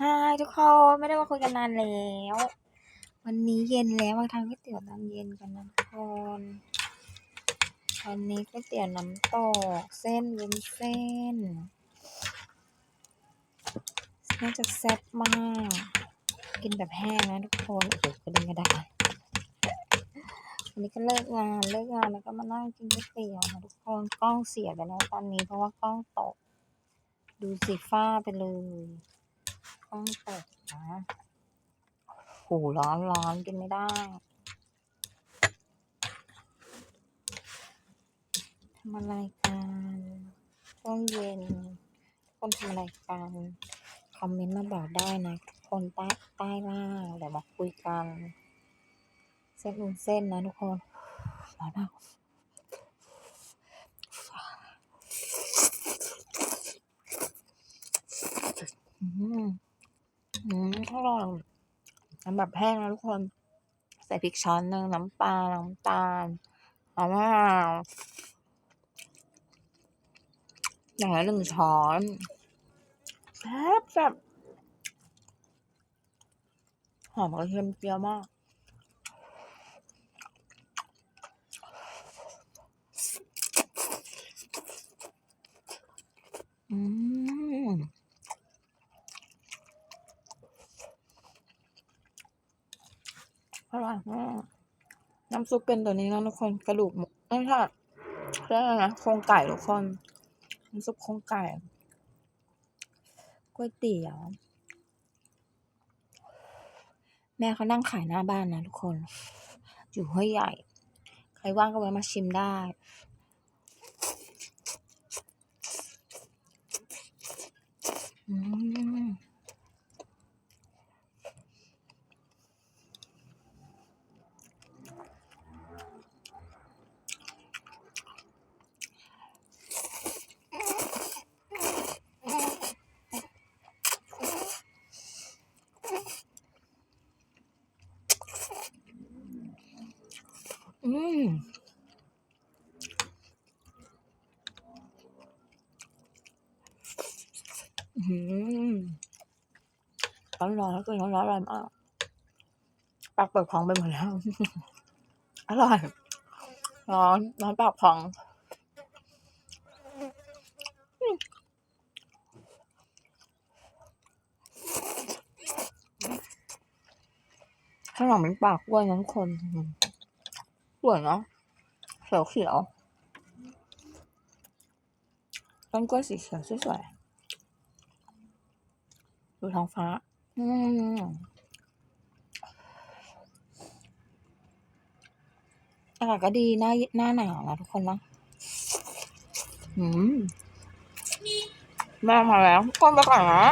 ฮายทุกคนไม่ได้มาคุยกันนานแล้ว วันนี้เย็นแล้วมาทานก๋วยเตี๋ยวตอนเย็นกันนะทุกคนวันนี้ก๋วยเตี๋ยวน้ำตกเส้นวุ้นเส้นน่าจะแซ่บมาก กินแบบแห้งนะทุกคนโอ้โหกระเด็นกระดาษวันนี้ก็เลิกงานเลิกงานแล้วก็มานั่งกินก๋วยเตี๋ยวนะทุกคนกล้องเสียไปแล้วตอนนี้เพราะว่ากล้องตก ดูสีฟ้าไปเลย กล้องตกนะโหร้อนร้อนกินไม่ได้ทำอะไรกันช่วงเย็นคนทำอะไรกันคอมเมนต์มาบอกได้นะทุกคนใต้ใต้ล่างเดี๋ยวมาคุยกัน เส้นอุ่นเส้นนะทุกคนร้อนมาก อืม อืมอร่อยทำแบบแห้งนะทุกคน ใส่พริกช้อนหนึ่งน้ำปลา น้ำตาลเอาว่าอย่างละหนึ่งช้อนแซ่บแซ่บหอมกระเทียมเจียวมากอืม อร่อยมากน้ำซุปเป็นตัวนี้นะทุกคนกระดูกหมูไม่ใช่เรียกอะไรนะโครงไก่ทุกคนน้ำซุปโครงไก่ก๋วยเตี๋ยว แม่เขานั่งขายหน้าบ้านนะทุกคน อยู่ห้วยใหญ่ ใครว่างก็แวะมาชิมได้ อืม อืมอืมร้อนร้อนแล้วก็ร้อนร้อนอร่อยมากปากเปิดพองไปหมดแล้ว อร่อย ร้อน ร้อนปากพองอืมข้างหลังเป็นปากกล้วยนะทุกคน สวยเนาะเขียวเขียวๆต้นกล้วยสีเขียวสวยๆดูท้องฟ้า อืมอากาศก็ดีหน้าหน้าหนาวนะทุกคนนะอืมแม่มาแล้วทุกคนไปก่อนนะ